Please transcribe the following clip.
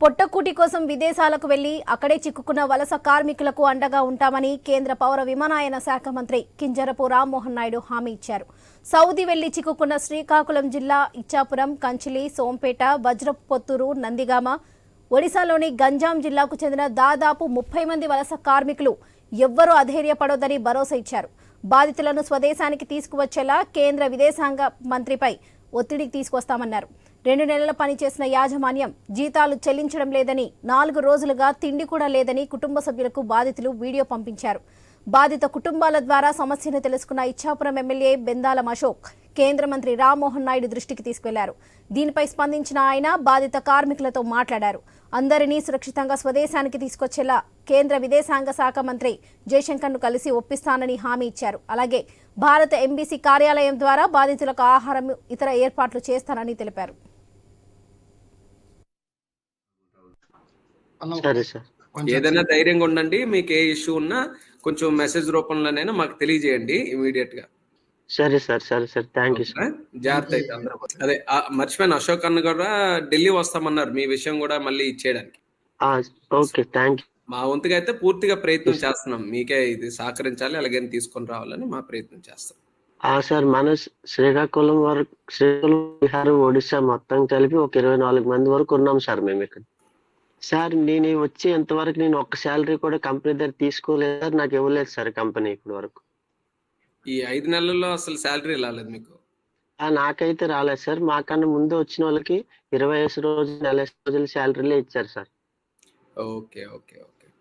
పొట్టకూటి కోసం విదేశాలకు వెళ్ళి అక్కడే చిక్కుకున్న వలస కార్మికులకు అండగా ఉంటామని కేంద్ర పౌర విమానయాన శాఖ మంత్రి కింజరపు రామ్మోహన్ నాయుడు హామీ ఇచ్చారు. సౌదీ వెళ్ళి చిక్కుకున్న శ్రీకాకుళం జిల్లా ఇచ్చాపురం కంచిలి సోంపేట వజ్రపు పొత్తూరు నందిగామ ఒడిశాలోని గంజాం జిల్లాకు చెందిన దాదాపు ముప్పై మంది వలస కార్మికులు ఎవ్వరూ అధైర్యపడొద్దని భరోసా ఇచ్చారు. బాధితులను స్వదేశానికి తీసుకువచ్చేలా కేంద్ర విదేశాంగ మంత్రిపై ఒత్తిడికి తీసుకొస్తామన్నారు. రెండు నెలల పనిచేసిన యాజమాన్యం జీతాలు చెల్లించడం లేదని నాలుగు రోజులుగా తిండి కూడా లేదని కుటుంబ సభ్యులకు బాధితులు వీడియో పంపించారు. బాధిత కుటుంబాల ద్వారా సమస్యను తెలుసుకున్న ఇచ్చాపురం ఎమ్మెల్యే బెందాలం అశోక్ కేంద్ర మంత్రి రామ్మోహన్ నాయుడు దృష్టికి తీసుకెళ్ళారు. దీనిపై స్పందించిన ఆయన బాధిత కార్మికులతో మాట్లాడారు. అందరినీ సురక్షితంగా స్వదేశానికి తీసుకొచ్చేలా కేంద్ర విదేశాంగ శాఖ మంత్రి జయశంకర్ను కలిసి ఒప్పిస్తానని హామీ ఇచ్చారు. అలాగే భారత ఎంబీసీ కార్యాలయం ద్వారా బాధితులకు ఆహారం ఇతర ఏర్పాట్లు చేస్తానని తెలిపారు. సరే సార్. ఏదైనా ధైర్యంగా ఉండండి మీకు ఏ ఇష్యూ ఉన్నా కొంచెం మెసేజ్ రూపంలోనైనా మాకు తెలియజేయండి ఇమీడియట్గా సరే సార్ సరే. Sir thank you sir? జాగ్రత్త అయితే అందరూ. అదే ఆ, మర్చిపోయాను. అశోక్ అన్న కూడా ఢిల్లీ వస్తామన్నారు. మీ విషయం కూడా మళ్ళీ ఇచ్చేయడానికి. ఓకే. థ్యాంక్ యూ మా వంతుగా అయితే పూర్తిగా ప్రయత్నం చేస్తున్నాం. మీకే ఇది సహకరించాలి అలాగే తీసుకొని రావాలని మా ప్రయత్నం చేస్తాం. సార్ మన శ్రీకాకుళం వరకు శ్రీకాకుళం బీహార్ ఒడిశా మొత్తం కలిపి ఒక ఇరవై నాలుగు మంది వరకు ఉన్నాం సార్ మేము ఇక్కడ. సార్ నేను వచ్చి ఎంతవరకు నేను ఒక్క శాలరీ కూడా కంపెనీ దగ్గర తీసుకోలేదు సార్ నాకు ఇవ్వలేదు సార్ కంపెనీ ఇప్పటి వరకు. ఈ ఐదు నెలల్లో అసలు శాలరీ రాలేదు మీకు? నాకైతే రాలేదు సార్. మాకన్నా ముందు వచ్చిన వాళ్ళకి ఇరవై ఐదు రోజులు నెల రోజుల శాలరీలే ఇచ్చారు సార్. Okay, okay, okay.